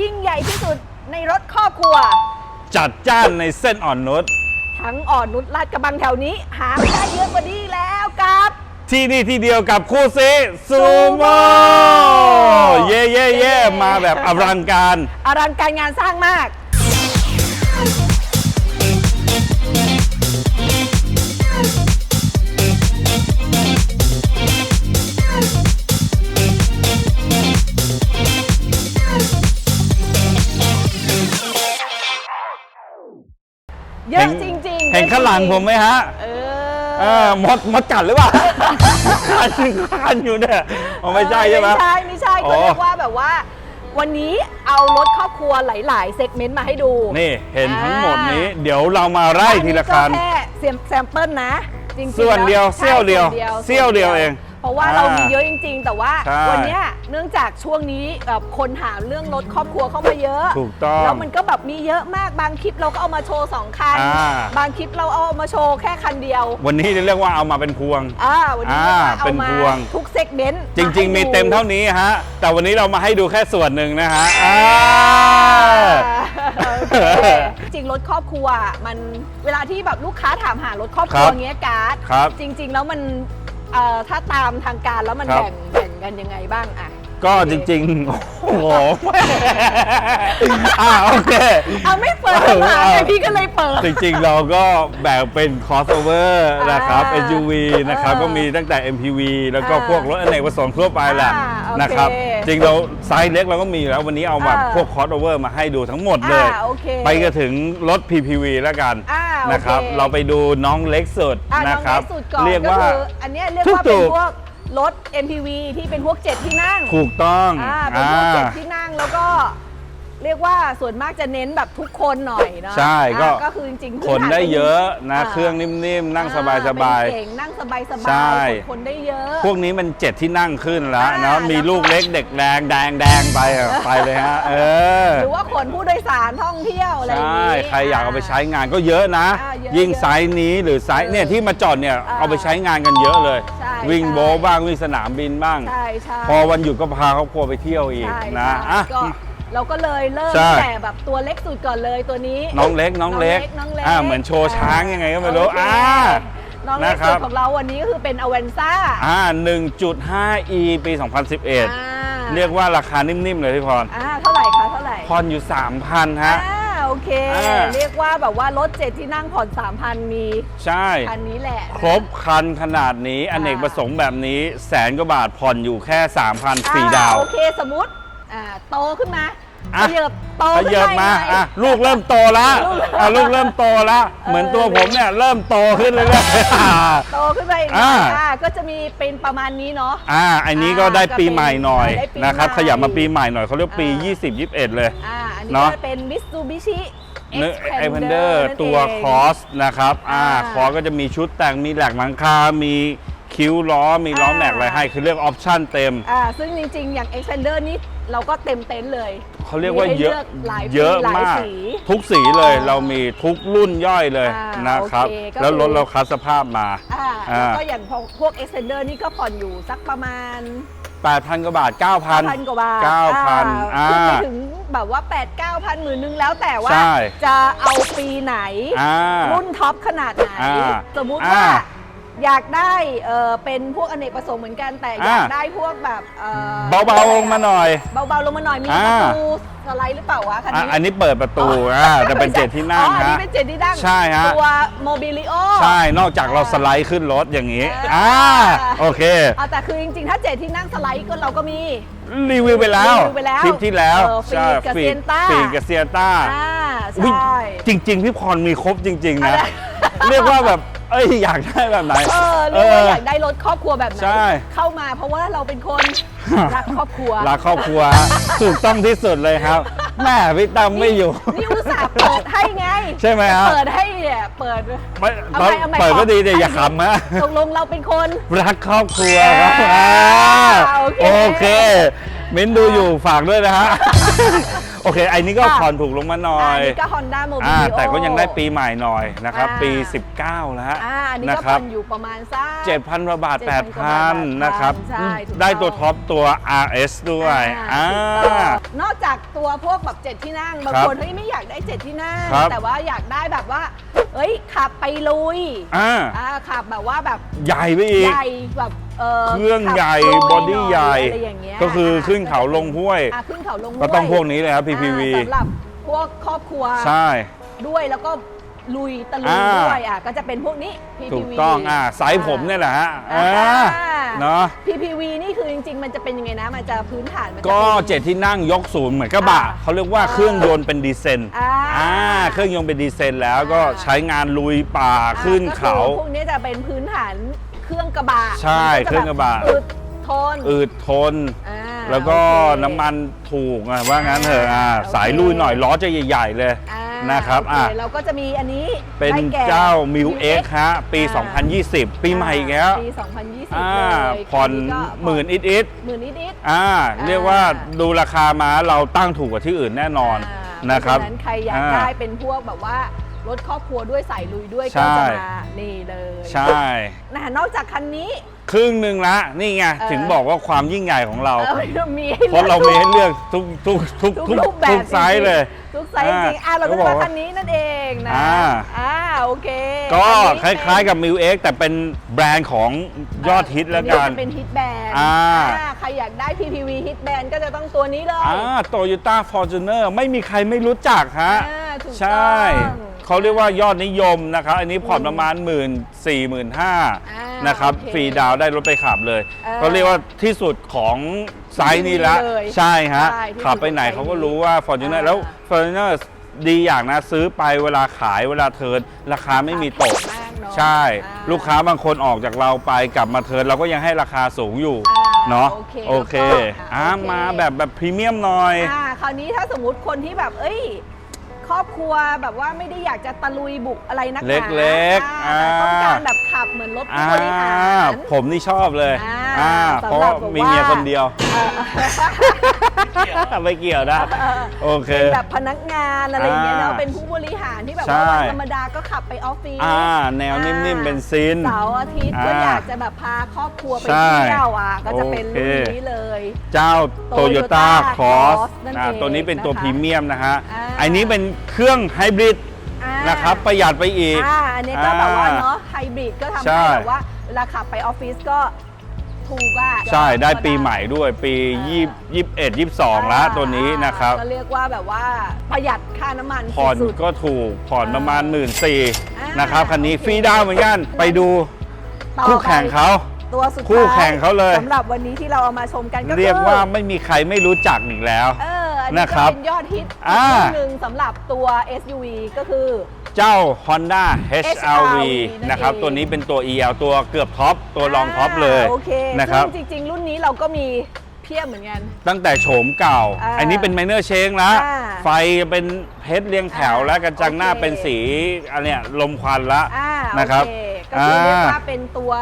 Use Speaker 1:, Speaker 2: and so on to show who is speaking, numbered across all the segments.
Speaker 1: ยิ่งใหญ่ที่สุดในรถครอบครัว
Speaker 2: จัดจ้านในเส้นอ่อนนุช
Speaker 1: ทั้งอ่อนนุชลาดกระบังแถวนี้ หาไม่ได้เยอะกว่านี้แล้วกับ
Speaker 2: ที่นี่ที่เดียวกับคู่ซีซูโม่เย่เย่เย่มาแบบอลังการ
Speaker 1: อลังการงานสร้างมาก
Speaker 2: ข้างหลังผมไหมฮะ
Speaker 1: เอ
Speaker 2: เอ
Speaker 1: อ
Speaker 2: อมดมดกัดหรือเปล่า คันคันอยู่เนี่ยอ๋อไม่ใช่ใช่ไหม
Speaker 1: ไม่ใช่ไม่ใช่
Speaker 2: อ๋
Speaker 1: ก็
Speaker 2: อ
Speaker 1: เรียกว่าแบบว่า วันนี้เอารถครอบครัวหลาย ๆ เซกเมนต์มาให้ดู
Speaker 2: นี่เห็นทั้งหมดนี้ เดี๋ยวเรามาไล่ทีละคัน
Speaker 1: อัก็แค่เสียมแซมเปิลนะจริงๆ
Speaker 2: ส่วนเดียว
Speaker 1: แล้
Speaker 2: เสี้ยวเดียว
Speaker 1: ใช่
Speaker 2: เสี้ยวเดียวเอง
Speaker 1: เพราะว่า
Speaker 2: อ่า
Speaker 1: เรามีเยอะจริง ๆ แต่ว่า
Speaker 2: ใช่
Speaker 1: วันเนี้ยเนื่องจากช่วงนี้แบบคนหาเรื่องรถครอบครัวเข้ามาเยอะ
Speaker 2: ถูกต้อง
Speaker 1: แล้วมันก็แบบมีเยอะมากบางคลิปเราก็เอามาโชว์สองคัน
Speaker 2: อ่า
Speaker 1: บางคลิปเราเอามาโชว์แค่คันเดียว
Speaker 2: วันนี้เรียกว่าเอามาเป็นพวง
Speaker 1: อ่าวันนี้
Speaker 2: อ่า
Speaker 1: เรา
Speaker 2: เป็
Speaker 1: เอา
Speaker 2: น
Speaker 1: มา
Speaker 2: พวง
Speaker 1: ทุกเซกเมนต์
Speaker 2: จริง ๆ มีเต็มเท่านี้ฮะ แต่วันนี้เรามาให้ดูแค่ส่วนหนึ่งนะฮะอ่า
Speaker 1: โอเคจริงรถครอบครัวมันเวลาที่แบบลูกค้าถามหารถครอบครัว
Speaker 2: ครับ
Speaker 1: เงี้ยการ์ด
Speaker 2: ครับ
Speaker 1: จริง ๆ แล้วมัน เอ่อถ้าตามทางการแล้วมัน
Speaker 2: ครับ
Speaker 1: แบ่งแบ่งกันยังไงบ้างอะ
Speaker 2: ก็จริงๆ โอ้โหอ่าโอเค
Speaker 1: เอาไม่เปิดคำถามไงพี่ก็เลยเปิด
Speaker 2: จริงๆ เราก็แบ่งเป็น crossover นะครับ
Speaker 1: อ่า
Speaker 2: SUV นะครับ
Speaker 1: เออ
Speaker 2: ก็มีตั้งแต่ MPV แล้วก็
Speaker 1: อ่า
Speaker 2: พวกรถอเนกประสงค์ทั่วไปแหละ
Speaker 1: อ่าโอเค
Speaker 2: นะครับ จริงเราไซส์เล็กเราก็มีอยู่แล้ววันนี้เอาแบบ
Speaker 1: อ่า
Speaker 2: พวก crossover มาให้ดูทั้งหมดเลย
Speaker 1: อ่าโอเค
Speaker 2: ไปกันถึงรถ PPV แล้วกัน
Speaker 1: อ่าโอเค
Speaker 2: นะครับเราไปดูน้องเล็กสุด
Speaker 1: อะน้
Speaker 2: นะ
Speaker 1: อง
Speaker 2: ครั
Speaker 1: เล็
Speaker 2: บ
Speaker 1: กสุดก่อน
Speaker 2: เรียก
Speaker 1: ก็
Speaker 2: ว่า
Speaker 1: คืออันเนี้ยเรียกว่า
Speaker 2: ถู
Speaker 1: เป็น
Speaker 2: กๆ
Speaker 1: พวกรถ MPV ที่เป็นพวกเจ็ดที่นั่ง
Speaker 2: ถูกต้อง
Speaker 1: อ่าเป็นพวกเจ็ดที่นั่งแล้วก็ เรียกว่าส่วนมากจะเน้นแบบทุกคนหน่อยเนาะ
Speaker 2: ใช่ก็
Speaker 1: อ่าก็คือจริงๆ
Speaker 2: ขนได้เยอะนะาเครื่องนิ่มๆ นั่งสบาย
Speaker 1: อ่เป็นเก่งนั่งสบายส
Speaker 2: ใช่
Speaker 1: บายขนคนได้เยอะ
Speaker 2: ๆพวกนี้มันเจ็ดที่นั่งขึ้นแล้ว
Speaker 1: อ่า
Speaker 2: นะมี
Speaker 1: แล้วก็
Speaker 2: ลูกเล็กเด็กแดงแดงแดงไปอะไปเลยฮะเออ
Speaker 1: หรือว่าขนผู้โดยสารท่องเที่ยวอะไรอย่าง
Speaker 2: ใช่
Speaker 1: นี้
Speaker 2: ใครอยากเอาไปใช้งานก็เยอะนะ
Speaker 1: อ่าเยอะ
Speaker 2: ยิ่งไซส์นี้หรือไซส์เนี่ยที่มาจอดเนี่ย
Speaker 1: อ่า
Speaker 2: เอาไปใช้งานกันเยอะเลย
Speaker 1: ใช่
Speaker 2: วิ่ง
Speaker 1: ใช่
Speaker 2: โบ๊ะบ้างวิ่งสนามบินบ้าง
Speaker 1: ใช่ใช่
Speaker 2: พอวันหยุดก็พาครอบครัวไปเที่ยวอีก
Speaker 1: ใช่
Speaker 2: นะ
Speaker 1: ใช่
Speaker 2: อะ
Speaker 1: ก็ เราก็เลยเริ่ม
Speaker 2: ใช่
Speaker 1: แต่แบบตัวเล็กสุดก่อนเลยตัวนี้
Speaker 2: น้องเล็กน้องเล็ก
Speaker 1: น้องเล็ก
Speaker 2: อ่าเหมือนโชว์ช้างยังไงก็ไม่รู้
Speaker 1: โอเค
Speaker 2: อ่า
Speaker 1: น้องเล็ก
Speaker 2: นะครั
Speaker 1: สุ
Speaker 2: บ
Speaker 1: ดของเราวันนี้ก็คือเป็นอเวนซ่า
Speaker 2: อ่า 1.5e ปี 2011 เรียกว่าราคานิ่มๆ เลยพี่พร
Speaker 1: อ่าเท่าไหร่คะเท่าไหร่
Speaker 2: พรอยู่ 3,000 ฮะ
Speaker 1: อ่าโอเค
Speaker 2: อ่า
Speaker 1: เรียกว่าแบบว่ารถเจ็ดที่นั่งผ่อน3,000 มี
Speaker 2: ใช่
Speaker 1: คันนี้แหละ
Speaker 2: ครบคันขนาดนี้อเนกประสงค์แบบนี้แสนกว่าบาทผ่อนอยู่แค่ 3,000สี่
Speaker 1: อ่
Speaker 2: ดาว
Speaker 1: โอเคสมมติอ่าโตขึ้นมา
Speaker 2: อะ
Speaker 1: ขยับโต
Speaker 2: ข
Speaker 1: ขึ้น
Speaker 2: ยับมา
Speaker 1: หน่อย
Speaker 2: อะลูกเริ่มโตแล้ว
Speaker 1: ลูก
Speaker 2: อะลูกเริ่มโตแล้วเหมือนตัวผมเนี่ยเริ่มโตขึ้นเรื่อยๆ
Speaker 1: โตขึ้นไปอีกหน่
Speaker 2: อ่า
Speaker 1: อยอ่าก็จะมีเป็นประมาณนี้เนาะ
Speaker 2: อ่าอันนี้ก็ได้ปีใหม่หน่อย
Speaker 1: ได้ปี
Speaker 2: นะครับ
Speaker 1: ใหม่
Speaker 2: ขยับมาปีใหม่หน่อยเขาเรียกปี
Speaker 1: อ่า
Speaker 2: 20 21 เลย
Speaker 1: อ่าอันนี้
Speaker 2: เนอะ
Speaker 1: ก็จะเป็น Mitsubishi
Speaker 2: เนื้อ
Speaker 1: Xpander
Speaker 2: ไอพันเดอร์
Speaker 1: นั่น
Speaker 2: ตัว
Speaker 1: เอง
Speaker 2: คอสนะครับอ่า
Speaker 1: อ่า
Speaker 2: คอสก็จะมีชุดแต่งมีแหลกหลังคา มีคิ้วล้อมีล้อแม็กอะไรให้ คือเรียกออปชั่นเต็ม
Speaker 1: อ่าซึ่งจริงๆ อย่าง Xpander นี่เราก็เต็มเต็นท์เลย
Speaker 2: เขาเรียกว่า
Speaker 1: มีให้
Speaker 2: เยอะ
Speaker 1: ลืกหลาย
Speaker 2: เยอะ
Speaker 1: หล
Speaker 2: มาก
Speaker 1: สี
Speaker 2: ทุกสีเลย
Speaker 1: อ่า
Speaker 2: เรามีทุกรุ่นย่อยเลย
Speaker 1: อ่าน
Speaker 2: นะครับ
Speaker 1: โอเคก็
Speaker 2: แล้วรถ
Speaker 1: คือ
Speaker 2: เราคัดสภาพมา
Speaker 1: อ่า
Speaker 2: อ่า
Speaker 1: แล้วก็อย่างพวกพวก Extender นี่ก็ผ่อนอยู่สักประมาณ
Speaker 2: 8,000กว่าบาท 9,000
Speaker 1: พันกว่าบาท
Speaker 2: 9,000
Speaker 1: อ่า ขึ้นไป
Speaker 2: อ่า
Speaker 1: ถึงแบบว่า 8 9 0 0 0หมื่นนึงแล้วแต่ว่า
Speaker 2: ใช่
Speaker 1: จะเอาปีไหน
Speaker 2: อ่า
Speaker 1: รุ่นท็อปขนาดไหน
Speaker 2: อ่า
Speaker 1: สมมุติ
Speaker 2: อ่า
Speaker 1: ว่า อยากได้เออเป็นพวกอเนกประสงค์เหมือนกันแต่อยาก
Speaker 2: อ่า
Speaker 1: ได้พวกแบบเอ่อ
Speaker 2: เบาๆลงมาหน่อย
Speaker 1: เบาๆลงมาหน่อยมี
Speaker 2: อ่า
Speaker 1: ประตูสไลด์หรือเปล่าวะคัน
Speaker 2: อะ
Speaker 1: นี้
Speaker 2: อันนี้เปิดประตูอ่าแต่เป็นเจ็ดที่นั่ง
Speaker 1: อ๋ออันนี้
Speaker 2: ฮะ
Speaker 1: เป็นเจ็ดที่นั่ง
Speaker 2: ใช่ฮะ
Speaker 1: ตัวโมบิลิโอ
Speaker 2: ใช่ นอกจากเราสไลด์ขึ้นรถอย่างนี้
Speaker 1: อ่า
Speaker 2: อ่า โอเค
Speaker 1: เอาแต่คือจริงๆ ถ้าเจ็ดที่นั่งสไลด์ก็เราก็มี
Speaker 2: รีวิวไปแล้ว
Speaker 1: รีวิวไปแล้ว
Speaker 2: คลิปที่แล้ว
Speaker 1: เออฟีดกับ
Speaker 2: ฟี
Speaker 1: เซียนต้า
Speaker 2: ฟีดกับเซียนต้า
Speaker 1: อ่า
Speaker 2: อุ๊ย
Speaker 1: ใช่
Speaker 2: จริง ๆ พี่พรมีครบจริง ๆ นะ
Speaker 1: อะไร
Speaker 2: เรียกว่าแบบเอ้ยอยากได้แบบไหน
Speaker 1: เออเรียกว่าอยากได้รถครอบครัวแบบไหน
Speaker 2: ใช่
Speaker 1: เข้ามาเพราะว่าเราเป็นคนรักครอบครัว
Speaker 2: รักครอบครัวถูกต้องที่สุดเลยครับแม่พี่ตั้มไม่อยู่
Speaker 1: นี่อุตส่าห์เปิดให้ไง
Speaker 2: ใช่ไหมฮะ
Speaker 1: เปิดให้เนี่ยเปิด
Speaker 2: ไม่
Speaker 1: เอาใหม่เอาใหม่
Speaker 2: เปิด
Speaker 1: ขอ
Speaker 2: ก็ดีแต่อย่า
Speaker 1: ให้
Speaker 2: ขำนะ
Speaker 1: ตกลงเราเป็นคน
Speaker 2: รักครอบครัวครับ
Speaker 1: อ่า
Speaker 2: อ่า
Speaker 1: โอเค
Speaker 2: โอเค มิ้นดูอยู่ฝากด้วยนะฮะ โอเค ไอ้นี้ก็
Speaker 1: ค่ะ
Speaker 2: ผ่อนถูกลงมาหน่อ
Speaker 1: อัน
Speaker 2: ย
Speaker 1: นี้ก็ Honda
Speaker 2: อ่า
Speaker 1: Mobilio
Speaker 2: แต่ก็ยังได้ปีใหม่หน่อยนะครับ
Speaker 1: อ่า
Speaker 2: ปี 19แล้ว
Speaker 1: อ่าอันนี้
Speaker 2: นะ
Speaker 1: ก็
Speaker 2: ครั
Speaker 1: ผ่
Speaker 2: บ
Speaker 1: อนอยู่ประมาณสัก
Speaker 2: 7,000กว่าบาท
Speaker 1: 7,000กว่าบาท
Speaker 2: 8,000 นะครับ
Speaker 1: ใช่ถูก
Speaker 2: ได้
Speaker 1: ต้อง
Speaker 2: ตัวท็อปตัว RS ด้วย
Speaker 1: อ่า
Speaker 2: อ่า
Speaker 1: ถูกต้องนอกจากตัวพวกแบบเจ็ดที่นั่งบาง
Speaker 2: ครับ
Speaker 1: คนเฮ้ยไม่อยากได้เจ็ดที่นั่ง
Speaker 2: ครับ
Speaker 1: แต่ว่าอยากได้แบบว่า เอ้ยขับไปลุย
Speaker 2: อ่า
Speaker 1: อ่าขับแบบว่าแบบ
Speaker 2: ใหญ่ไปอีก
Speaker 1: ใหญ่แบบ เออ
Speaker 2: เครื่อง
Speaker 1: ขั
Speaker 2: ใหญ่
Speaker 1: ลุย
Speaker 2: บอดี้
Speaker 1: น่ย
Speaker 2: ใหญ่
Speaker 1: อะไรอย่างเงี้ย
Speaker 2: ก็คือขึ้นเขาลงห้วย
Speaker 1: อ่าขึ้นเขาลงห้วย
Speaker 2: ก็ต้องพวกนี้เลยครับ PPV
Speaker 1: อ่าสำหรับพวกครอบครัว
Speaker 2: ใช่
Speaker 1: ด้วยแล้วก็ลุยตะลุย
Speaker 2: อ่า
Speaker 1: ด้วยอะก็จะเป็นพวกนี้ PPV
Speaker 2: ถูกต้องอ่าสายผมเนี่ยแหละฮะ
Speaker 1: อ่า
Speaker 2: อ่า เนาะ
Speaker 1: PPV นี่คือจริง ๆ มันจะเป็นยังไงนะ มันจะพื้นฐานมันจะ
Speaker 2: ก็
Speaker 1: เป็น
Speaker 2: เจ็ดที่นั่งยกศูนย์เหมือนกระบะ
Speaker 1: อ่า
Speaker 2: เขาเรียกว่าเครื่องยนต์เป็นดีเซล
Speaker 1: อ่า
Speaker 2: อ่าเครื่องยนต์เป็นดีเซลแล้วก็
Speaker 1: อ่า
Speaker 2: ใช้งานลุยป่า
Speaker 1: อ่า
Speaker 2: ขึ้นเขา
Speaker 1: ก็คือพวกนี้จะเป็นพื้นฐาน เครื่องกระบะ
Speaker 2: ใช่
Speaker 1: มัน
Speaker 2: เครื่องกระบะ
Speaker 1: อึดทน
Speaker 2: อืดทน
Speaker 1: อ่า
Speaker 2: แล้วก็
Speaker 1: โอเค
Speaker 2: น้ำมันถูกอะว่างั้นเถอะอ่า
Speaker 1: โอเค
Speaker 2: สายลุยหน่อยล้อจะใหญ่ ๆ เลย
Speaker 1: อ่า
Speaker 2: นะครับ
Speaker 1: โอ
Speaker 2: อะ
Speaker 1: เคเราก็จะมีอันนี้
Speaker 2: เป็น
Speaker 1: ได้แก่
Speaker 2: เจ้ามิว
Speaker 1: Mil
Speaker 2: เอ็ก
Speaker 1: X
Speaker 2: ฮะ ปี
Speaker 1: อ่า
Speaker 2: 2020 ปีใหม่อีกแล้ว
Speaker 1: ปี 2020
Speaker 2: อ่า
Speaker 1: เลย
Speaker 2: ผ่อน
Speaker 1: คัก็
Speaker 2: หมื่นอิดอิด
Speaker 1: หมื่นนิด
Speaker 2: ๆอ่าเรียกว่าดูราคามาเราตั้งถูกกว่าที่อื่นแน่น
Speaker 1: ๆ
Speaker 2: อน
Speaker 1: อ่า
Speaker 2: นะครับ
Speaker 1: เพาฉนั้นใครอยาก
Speaker 2: อ่า
Speaker 1: ได้เป็นพวกแบบว่า รถครอบครัวด้วยสายลุยด้วย
Speaker 2: ใช่
Speaker 1: ก็จะมานี่เลย
Speaker 2: ใช่
Speaker 1: นะนอกจากคันนี้
Speaker 2: ครึ่งหนึ่งละนี่ไง
Speaker 1: เออ
Speaker 2: ถึงบอกว่าความยิ่งใหญ่ของเรา
Speaker 1: เออมีให้
Speaker 2: เพราะเรามีให้เลือกทุกทุกทุก
Speaker 1: ทุก
Speaker 2: ทุก
Speaker 1: รูปแบบ
Speaker 2: ทุกไซส์เลย
Speaker 1: ทุกไซส์จริงๆอะเราก็
Speaker 2: ก็บอก
Speaker 1: มา
Speaker 2: ว่า
Speaker 1: คันนี้นั่นเองนะ
Speaker 2: อ่า
Speaker 1: อ่าโอเค
Speaker 2: ก็ค
Speaker 1: อันนี้
Speaker 2: ล้ายๆกับ m ิวเอ็กแต่เป็นแบรนด์ของยอดฮิตแล้วกัน
Speaker 1: อัจะเป็นฮิตแบนด์
Speaker 2: อ่า
Speaker 1: ใครอยากได้ PPV ฮิตแบนด์ก็จะต้องตัวนี้เลย
Speaker 2: อ่าโตโยต้าฟอร์จูเนอร์ไม่มีใครไม่รู้จักฮะ
Speaker 1: อ่าถูกต้อง
Speaker 2: ใช่ เขาเรียกว่ายอดนิยมนะครับ อันนี้ผ่อนประมาณหมื่นสี่หมื่นห้า
Speaker 1: อ่า
Speaker 2: นะครับ
Speaker 1: โอเค
Speaker 2: ฟรีดาวน์ได้รถไปขับเลย
Speaker 1: เออ
Speaker 2: ก็เรียกว่าที่สุดของไซส์นี้ละ
Speaker 1: เลย
Speaker 2: ใช่ฮะ
Speaker 1: ใช่ที่สุด
Speaker 2: ขับไปไหน
Speaker 1: ของไซส์
Speaker 2: เขาก็รู้ว่า Fortuner
Speaker 1: อ่า
Speaker 2: แล้ว Fortuner ดีอย่างนะซื้อไปเวลาขายเวลาเทิร์นราคาไม่มีตก
Speaker 1: มากเนอะ
Speaker 2: ใช่
Speaker 1: อ่า
Speaker 2: ลูกค้าบางคนออกจากเราไปกลับมาเทิร์นเราก็ยังให้ราคาสูงอยู่
Speaker 1: อ่า
Speaker 2: เนาะ
Speaker 1: โอเค
Speaker 2: โอเค
Speaker 1: แล้วก็
Speaker 2: อ่า
Speaker 1: โอเค
Speaker 2: มาแบบแบบพรีเมียมหน่อย
Speaker 1: อ่าคราวนี้ถ้าสมมุติคนที่แบบ เอ้ย ครอบครัวแบบว่าไม่ได้อยากจะตะลุยบุกอะไรนักหนา
Speaker 2: เล็กๆ
Speaker 1: อ่าแต่ต้อง
Speaker 2: อ่า
Speaker 1: การแบบขับเหมือนรถผู้
Speaker 2: อ่า
Speaker 1: บริหาร
Speaker 2: ผมนี่ชอบเลย
Speaker 1: อ่า
Speaker 2: อ่า
Speaker 1: สำหรับ
Speaker 2: เพราะว่า
Speaker 1: แบบ
Speaker 2: มีเมีย
Speaker 1: ว่า
Speaker 2: คนเดียว
Speaker 1: เออ
Speaker 2: ไม่เกี่ยวนะโอเค
Speaker 1: เป็นแบบพนักงานอะไรอย่างเงี้ยเนาะ
Speaker 2: อ่า
Speaker 1: เป็นผู้บริหารที่แบบ
Speaker 2: ใช่
Speaker 1: ว่าวันธรรมดาก็ขับไปออฟฟิศ
Speaker 2: อ่า แนวนิ่มๆเป็นซิน
Speaker 1: เสาร์อาทิตย์ก็
Speaker 2: อ่า
Speaker 1: อยากจะแบบพาครอบครัวไป
Speaker 2: ใช่
Speaker 1: เที่ยวอะก็จะเป็น
Speaker 2: โอเค
Speaker 1: รุ่นนี้เลย
Speaker 2: เจ้า
Speaker 1: Toyota
Speaker 2: Toyota Cross
Speaker 1: Cross นั่น
Speaker 2: อ่า
Speaker 1: เอง
Speaker 2: ตัวนี้เป็นตัว
Speaker 1: นะคะ
Speaker 2: พรีเมียมนะฮะ
Speaker 1: อ่า
Speaker 2: อันนี้เป็นเครื่องไฮบริด
Speaker 1: อ่า
Speaker 2: นะครับประหยัดไปอีก
Speaker 1: อ่าอันนี้ก็แบบว่าเนาะไฮบริดก็ทำ
Speaker 2: ใช่
Speaker 1: ให้แบบว่าเวลาขับไปออฟฟิศก็ถูกอะ
Speaker 2: ใช่ได้
Speaker 1: ก็
Speaker 2: ปีใหม่ด้วยปี
Speaker 1: อ่า
Speaker 2: 20 21 22แล้วตัวนี้นะครับ
Speaker 1: ก็เรียกว่าแบบว่าประหยัดค่าน้ำมัน
Speaker 2: ผ่อน
Speaker 1: สุด
Speaker 2: ก็ถูกผ่อนประมาณ1 4ื่น
Speaker 1: อ่าน
Speaker 2: นะครับคันนี้
Speaker 1: โอเค
Speaker 2: ฟรีดาวน์เหมือนกันไปดู
Speaker 1: ๆต่อ
Speaker 2: คู่แข่ง
Speaker 1: ไป
Speaker 2: เขา
Speaker 1: ตัวสุดท้าย
Speaker 2: คู่แข่งเขาเลย
Speaker 1: สำหรับวันนี้ที่เราเอามาชมกันก็คือ
Speaker 2: เรียกว่าไม่มีใครไม่รู้จักอีกแล้ว
Speaker 1: เอ ออันนี้
Speaker 2: นะครั
Speaker 1: ก็
Speaker 2: บ
Speaker 1: เป็นยอดฮิต
Speaker 2: อ่า
Speaker 1: รุ่นหนึ่งสำหรับตัว SUV ก็คือ
Speaker 2: เจ้า Honda HRV
Speaker 1: HRV
Speaker 2: นะครับ
Speaker 1: นั่นเอง
Speaker 2: ตัวนี้เป็นตัว EL ตัวเกือบท็อป ตัวรองท็อปเลยา
Speaker 1: โอเค
Speaker 2: นะครับ
Speaker 1: ซึ่งจริง ๆ รุ่นนี้เราก็มีเพียบเหมือนกัน
Speaker 2: ตั้งแต่โฉมเก่า
Speaker 1: อ่า
Speaker 2: อันนี้เป็นไมเนอร์เชงแล้ว
Speaker 1: อ่า
Speaker 2: ไฟเป็นเพชรเรียงแถวแล้วกระจังหน้า
Speaker 1: โอเค
Speaker 2: เป็นสีอันเนี้ยลมควันละ
Speaker 1: อ่า
Speaker 2: นะครับ
Speaker 1: โอเคก็คือเรียก
Speaker 2: อ่า
Speaker 1: ว่าเป็นตัว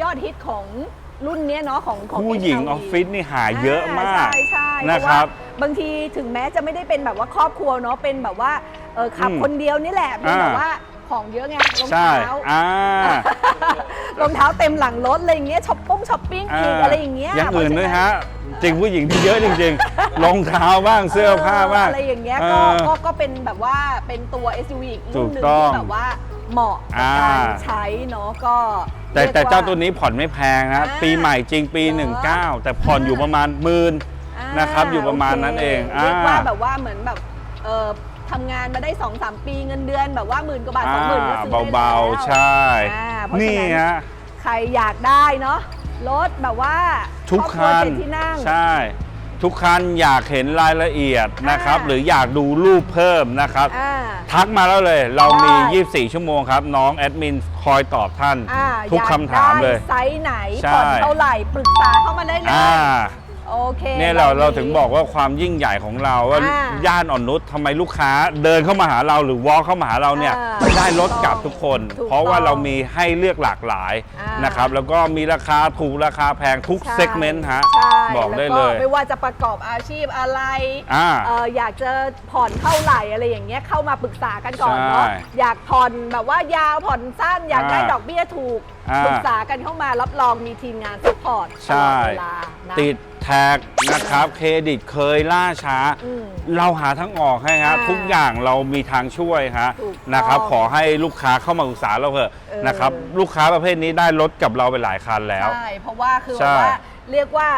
Speaker 1: ยอดฮิตของ รุ่นเนี้ยเนาะของของ
Speaker 2: ผู้หญิง
Speaker 1: SRV
Speaker 2: ออฟฟิศนี่หาเยอะมาก
Speaker 1: ใช่ใช่
Speaker 2: นะครับ
Speaker 1: เพาว่าบางทีถึงแม้จะไม่ได้เป็นแบบว่าครอบครัวเนาะเป็นแบบว่าเออขับ
Speaker 2: อืม
Speaker 1: คนเดียวนี่แหละเป็น
Speaker 2: อ่า
Speaker 1: แบบว่าของเยอะไงรอง
Speaker 2: ใช่
Speaker 1: เท้า
Speaker 2: อ่า
Speaker 1: รองเท้าเต็มหลังรถอะไรอย่างเงี้ยช้อปปิ้งช้อปปิ้งอีกอะไรอย่างเงี้ย
Speaker 2: อย่างอื่น
Speaker 1: เพ
Speaker 2: ด้
Speaker 1: ราะ
Speaker 2: วย
Speaker 1: ฉะ
Speaker 2: ฮะ จริงผู้หญิงที่เยอะจริงๆรองเท้าบ้างเสื้อผ้าบ้าง
Speaker 1: อะไรอย่างเงี้ย
Speaker 2: เอ
Speaker 1: ก็
Speaker 2: อ
Speaker 1: ก็ก็เป็นแบบว่าเป็นตัว SUV อีกรุ่นหนึ่ง
Speaker 2: ถูกต้อง
Speaker 1: ที่แบบว่า เหมาะกับการ
Speaker 2: อ่า
Speaker 1: ใช้เนาะก็
Speaker 2: แต่
Speaker 1: รียก
Speaker 2: แต่เจ้าาตัวนี้ผ่อนไม่แพงนะ
Speaker 1: อ่า
Speaker 2: ปีใหม่จริงปี
Speaker 1: เหรอ
Speaker 2: 19 แต่ผ่อนอยู่ประมาณหมื่น
Speaker 1: อ่า
Speaker 2: นะครับอยู่ประมาณนั้นเอง
Speaker 1: โคเรียกว่า
Speaker 2: อ่า
Speaker 1: แบบว่าเหมือนแบบเออทำงานมาได้2อสปีเงินเดือนแบบว่าหมื่นกว่าบาทสองหมื่นก็ซื้อได้
Speaker 2: เบา
Speaker 1: แล้ว
Speaker 2: ๆใช่
Speaker 1: อ่าเพราะฉะ
Speaker 2: นี่
Speaker 1: นั้น
Speaker 2: ฮะ
Speaker 1: ใครอยากได้เนาะรถแบบว่า
Speaker 2: ทุก
Speaker 1: ครอบ
Speaker 2: คั
Speaker 1: รัวนเจ็ดที่นั่ง
Speaker 2: ใช่ ทุกคันอยากเห็นรายละเอียดนะครับ
Speaker 1: อ่า
Speaker 2: หรืออยากดูรูปเพิ่มนะครับ
Speaker 1: อ่า
Speaker 2: ทักมาแล้วเลย เรามี
Speaker 1: ได้
Speaker 2: 24 ชั่วโมงครับ น้องแอดมินคอยตอบท่าน
Speaker 1: อ่า
Speaker 2: ทุก
Speaker 1: อย
Speaker 2: คำถามเลย
Speaker 1: ได้ไซส์ไหน
Speaker 2: ใช่
Speaker 1: ผ่อนเท่าไหร่ปรึกษาเข้ามาได้เลย
Speaker 2: อ่า
Speaker 1: โอเค
Speaker 2: เนี่ยเรา
Speaker 1: มี
Speaker 2: เราถึงบอกว่าความยิ่งใหญ่ของเราว่า
Speaker 1: อ่า
Speaker 2: ย่านอ่อนนุชทำไมลูกค้าเดินเข้ามาหาเราหรือวอลเข้ามาหาเราเนี่ย
Speaker 1: อ่า
Speaker 2: ได้ลดกลับทุกคน
Speaker 1: ถูก
Speaker 2: เพราะว่า
Speaker 1: ต้อง
Speaker 2: เรามีให้เลือกหลากหลาย
Speaker 1: อ่าน
Speaker 2: นะครับแล้วก็มีราคาถูกราคาแพงทุก
Speaker 1: ใช่
Speaker 2: เซกเมนต์ฮะ
Speaker 1: ใช่
Speaker 2: บอกได้
Speaker 1: แว
Speaker 2: เลย
Speaker 1: ไม่ว่าจะประกอบอาชีพอะไร
Speaker 2: อ่า
Speaker 1: เอออยากจะผ่อนเท่าไหร่อะไรอย่างเงี้ยเข้ามาปรึกษากันก่อน
Speaker 2: ใช่
Speaker 1: เนาะอยากผ่อนแบบว่ายาวผ่อนสั้นอยากได้
Speaker 2: อ่า
Speaker 1: ดอกเบี้ยถูก
Speaker 2: อ่า
Speaker 1: ปรึกษากันเข้ามารับรองมีทีมงานซัพพอร์ตต
Speaker 2: ใช่
Speaker 1: ลอดเวลานะ
Speaker 2: ติดแท็กนะครับเครดิตเคยล่าช้า
Speaker 1: อืม
Speaker 2: เราหาทั้งออกให้ฮะ
Speaker 1: อ่า
Speaker 2: ทุกอย่างเรามีทางช่วยฮะ
Speaker 1: ถูกต้อง
Speaker 2: นะครับขอให้ลูกค้าเข้ามาปรึกษาเราเถอะ
Speaker 1: เออ
Speaker 2: นะครับลูกค้าประเภทนี้ได้รถกับเราไปหลายคันแล้ว
Speaker 1: ใช่ เพราะว่าคือ
Speaker 2: ใช่
Speaker 1: แบบว่าเรียกว่า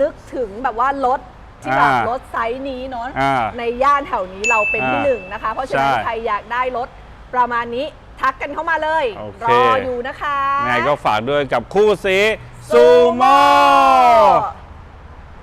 Speaker 1: นึกถึงแบบว่ารถที่แบบ
Speaker 2: อ่าร
Speaker 1: ถไซส์นี้เนาะ
Speaker 2: อ่า
Speaker 1: ในย่านแถวนี้เราเป็นที่
Speaker 2: อ่า
Speaker 1: หนึ่งนะคะ เพราะฉะนั้น
Speaker 2: ใช่
Speaker 1: ใครอยากได้รถประมาณนี้ทักกันเข้ามาเลย
Speaker 2: โอเค
Speaker 1: รออยู่นะคะ
Speaker 2: ไงก็ฝากด้วยกับคู่ซีซูโม่